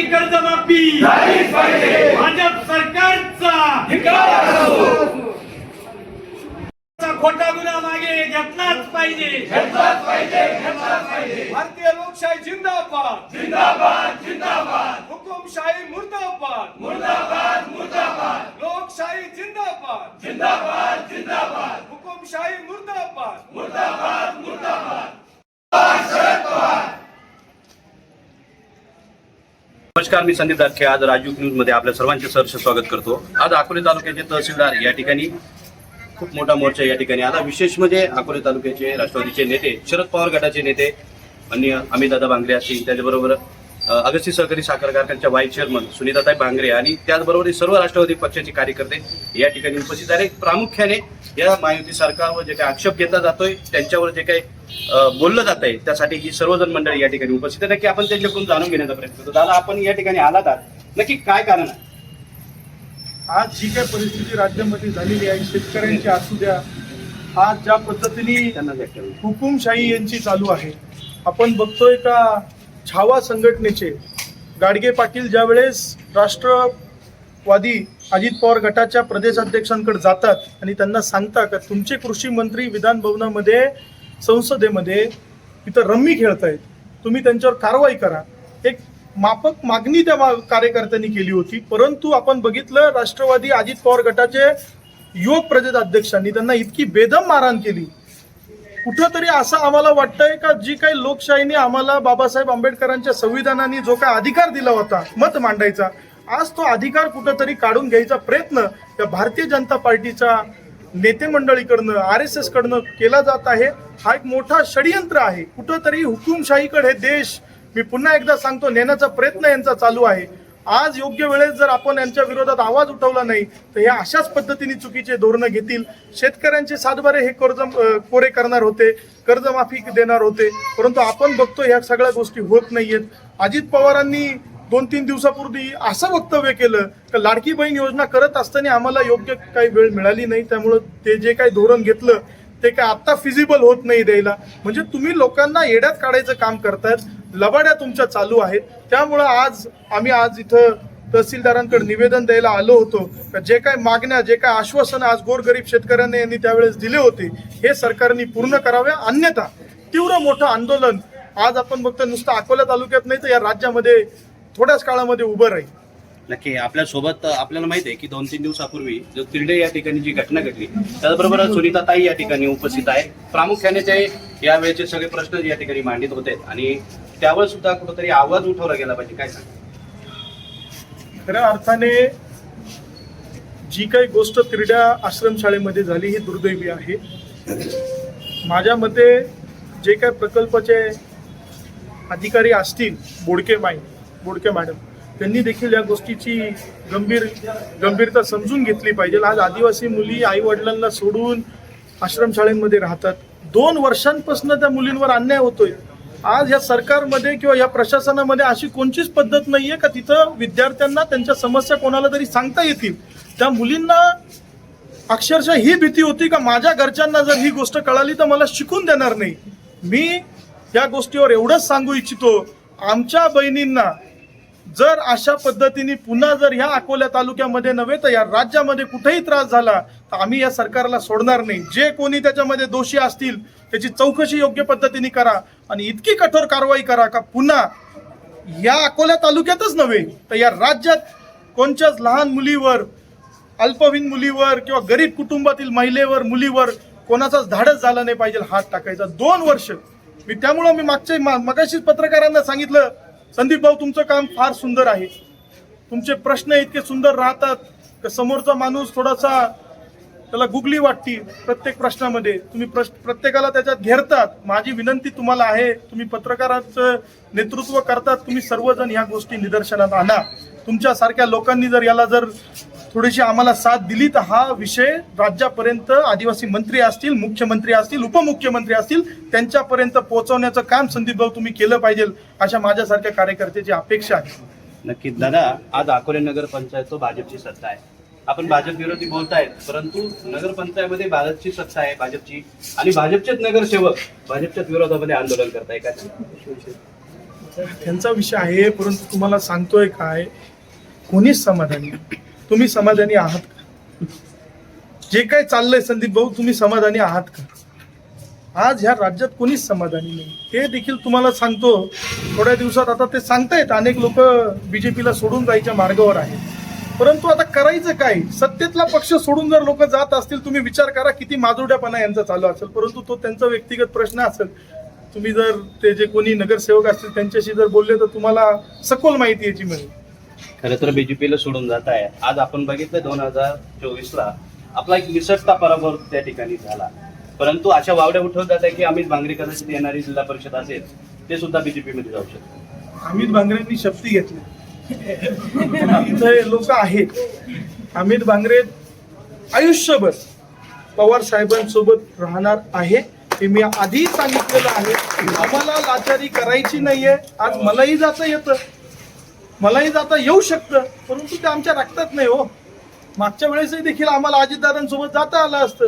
शेतकऱ्यांची कर्जमाफी भाजप सरकारचा. खोटा गुन्हा मागे घेतलाच पाहिजे. भारतीय लोकशाही जिंदाबाद. जिंदाबाद हुकुमशाही मुर्दाबाद मुर्दाबाद मुर्दाबाद लोकशाही जिंदाबाद जिंदाबाद जिंदाबाद हुकुमशाही मुर्दाबाद नमस्कार मी संदीप दाखे आज राजू न्यूजमध्ये आपल्या सर्वांचे सहर्ष स्वागत करतो. आज अकोले तालुक्याचे तहसीलदार या ठिकाणी खूप मोठा मोर्चा या ठिकाणी आला. विशेष म्हणजे अकोले तालुक्याचे राष्ट्रवादीचे नेते शरद पवार गटाचे नेते अन्य अमितदादा बांगरे असतील त्याचबरोबर अगस्ती सहकारी साखर कारखान्याच्या व्हाईस चेअरमन सुनीताताई बांगरे आणि त्याचबरोबर हे सर्व राष्ट्रवादी पक्षाचे कार्यकर्ते या ठिकाणी उपस्थित आहेत प्रामुख्याने या महायुती सरकारवर जे काही आक्षेप घेतला जातोय त्यांच्यावर जे काही बोललं जात आहे त्यासाठी ही सर्वजण मंडळी या ठिकाणी उपस्थित आहे नक्की आपण त्यांच्याकडून जाणून घेण्याचा प्रयत्न करतो. दादा आपण या ठिकाणी आलात आहात नक्की काय कारण आहे? आज जी काय परिस्थिती राज्यामध्ये झालेली आहे शेतकऱ्यांची असू द्या आज ज्या पद्धतीने हुकुमशाही यांची चालू आहे. आपण बघतोय का छावा संघटनेचे गाडगे पाटील ज्यावेळेस राष्ट्रवादी अजित पवार गटाच्या प्रदेशाध्यक्षांकडे जातात आणि त्यांना सांगता का तुमचे कृषी मंत्री विधान भवनामध्ये संसदेमध्ये इथं रम्मी खेळतायत. तुम्ही त्यांच्यावर कारवाई करा. एक माफक मागणी त्या मा- कार्यकर्त्यांनी केली होती. परंतु आपण बघितलं राष्ट्रवादी अजित पवार गटाचे युवक प्रदेशाध्यक्षांनी त्यांना इतकी बेदम मारहाण केली. कुठंतरी असं आम्हाला वाटतंय का जी काही लोकशाहीने आम्हाला बाबासाहेब आंबेडकरांच्या संविधानाने जो काही अधिकार दिला होता मत मांडायचा आज तो अधिकार कुठंतरी काढून घ्यायचा प्रयत्न या भारतीय जनता पार्टीच्या नेते मंडळीकडनं आर एस एस कडनं केला जात आहे. हा एक मोठा षडयंत्र आहे. कुठंतरी हुकुमशाहीकडे हे देश मी पुन्हा एकदा सांगतो नेण्याचा प्रयत्न यांचा चालू आहे. आज योग्य वेळेस जर आपण यांच्या विरोधात आवाज उठवला नाही तर हे अशाच पद्धतीने चुकीचे धोरणं घेतील. शेतकऱ्यांचे सातबारे हे कर्ज कोरे करणार होते कर्जमाफी देणार होते. परंतु आपण बघतो ह्या सगळ्या गोष्टी होत नाहीयेत. अजित पवारांनी दोन तीन दिवसापूर्वी असं वक्तव्य केलं की लाडकी बहीण योजना करत असताना आम्हाला योग्य काही वेळ मिळाली नाही त्यामुळं ते जे काही धोरण घेतलं ते काय आत्ता फिजिबल होत नाही द्यायला. म्हणजे तुम्ही लोकांना येड्यात काढायचं काम करतायत लबाड्या तुमच्या चालू आहेत. त्यामुळं आज आम्ही आज इथं तहसीलदारांकडे निवेदन द्यायला आलो होतो. का जे काय मागण्या जे काय आश्वासन आज गोरगरीब शेतकऱ्यांनी यांनी त्यावेळेस दिले होते हे सरकारने पूर्ण करावे. अन्यथा तीव्र मोठं आंदोलन आज आपण बघतो नुसतं अकोला तालुक्यात नाही तर या राज्यामध्ये थोड्याच काळामध्ये उभं राहील. नक्की आपल्यासोबत आपल्याला माहिती आहे की दोन तीन दिवसापूर्वी जो तिरडे या ठिकाणी जी घटना घडली त्याचबरोबर सुनीता ताई या ठिकाणी उपस्थित आहे. प्रामुख्याने ते यावेळेचे सगळे प्रश्न या ठिकाणी मांडित होते आणि त्यावर सुद्धा कुठंतरी आवाज उठवला गेला पाहिजे. काय सांग खऱ्या अर्थाने जी काही गोष्ट तिरड्या आश्रमशाळेमध्ये झाली ही दुर्दैवी आहे. माझ्या मते जे काही प्रकल्पाचे अधिकारी असतील बोडके माई बोडके मॅडम त्यांनी देखील या गोष्टीची गंभीर गंभीरता समजून घेतली पाहिजे. आज आदिवासी मुली आई वडिलांना सोडून आश्रमशाळेमध्ये राहतात. दोन वर्षांपासून त्या मुलींवर अन्याय होतोय. आज या सरकारमध्ये किंवा या प्रशासनामध्ये अशी कोणतीच पद्धत नाहीये का तिथं विद्यार्थ्यांना त्यांच्या समस्या कोणाला तरी सांगता येतील? त्या मुलींना अक्षरशः ही भीती होती का माझ्या घरच्यांना जर ही गोष्ट कळाली तर मला शिकून देणार नाही. मी या गोष्टीवर एवढंच सांगू इच्छितो. आमच्या बहिणींना जर अशा पद्धतीने पुन्हा जर ह्या अकोल्या तालुक्यामध्ये नव्हे तर या राज्यामध्ये कुठेही त्रास झाला तर आम्ही या सरकारला सोडणार नाही. जे कोणी त्याच्यामध्ये दोषी असतील त्याची चौकशी योग्य पद्धतीने करा आणि इतकी कठोर कारवाई करा का पुन्हा या अकोल्या तालुक्यातच नव्हे तर या राज्यात कोणत्याच लहान मुलीवर अल्पवीन मुलीवर किंवा गरीब कुटुंबातील महिलेवर मुलीवर कोणाचाच धाडस झाला नाही पाहिजे हात टाकायचा. दोन वर्ष. मी त्यामुळं मी मागच्या मा- मगाशीच पत्रकारांना सांगितलं संदीप भाऊ तुमचं काम फार सुंदर आहे. तुमचे प्रश्न इतके सुंदर राहतात समोरचा माणूस थोडासा त्याला गुगली वाटती प्रत्येक प्रश्नामध्ये. तुम्ही प्रश्न प्रत्येकाला त्याच्यात घेरतात. माझी विनंती तुम्हाला आहे तुम्ही पत्रकाराचं नेतृत्व करतात तुम्ही सर्वजण ह्या गोष्टी निदर्शनात आणा. तुमच्यासारख्या लोकांनी जर याला जर थोडीशी आम्हाला साथ दिली तर हा विषय राज्यापर्यंत आदिवासी मंत्री असतील मुख्यमंत्री असतील उपमुख्यमंत्री असतील त्यांच्यापर्यंत पोहोचवण्याचं काम संदीप भाऊ तुम्ही केलं पाहिजे अशा माझ्यासारख्या कार्यकर्त्याची अपेक्षा आहे. नक्की दादा आज अकोले नगर पंचायत तो भाजपची सत्ता आहे. आपण भाजप विरोधी बोलतायत परंतु नगर पंचायतमध्ये भाजपची सत्ता आहे भाजपची आणि भाजपचेच नगरसेवक भाजपच्याच विरोधामध्ये आंदोलन करताय काय त्यांचा विषय आहे परंतु तुम्हाला सांगतोय काय? कोणीच समाधानी नाही. तुम्ही समाधानी आहात का? जे काय चाललंय संदीप भाऊ तुम्ही समाधानी आहात का? आज ह्या राज्यात कोणीच समाधानी नाही. ते देखील तुम्हाला सांगतो थोड्या दिवसात आता ते सांगतायत. अनेक लोक बीजेपीला सोडून जायच्या मार्गावर आहेत. परंतु आता करायचं काय? सत्तेतला पक्ष सोडून जर लोक जात असतील तुम्ही विचार करा किती माजोड्यापणा यांचा चालू असेल. परंतु तो त्यांचा व्यक्तिगत प्रश्न असेल. तुम्ही जर ते जे कोणी नगरसेवक असतील त्यांच्याशी जर बोलले तर तुम्हाला सखोल माहिती याची मिळेल. खरं तर बीजेपीला सोडून जात आहे. आज आपण बघितलं दोन हजार चोवीसला आपला एक निसटता पराभव त्या ठिकाणी झाला. परंतु अशा वावड्या उठवत जात आहे की अमित भांगरे कदाचित येणारी जिल्हा परिषद असेल ते सुद्धा बीजेपी मध्ये जाऊ शकतात. अमित भांगरेंनी शक्ती घेतली. इथे लोक आहेत. अमित भांगरे आयुष्यभर पवार साहेबांसोबत राहणार आहे. ते मी आधी सांगितलेलं आहे. आम्हाला लाचारी करायची नाहीये. आज मलाही जाता येतं. मलाही जाता येऊ शकतं परंतु ते आमच्या रक्तात नाही हो. मागच्या वेळेसही देखील आम्हाला अजितदादांसोबत जाता आलं असतं.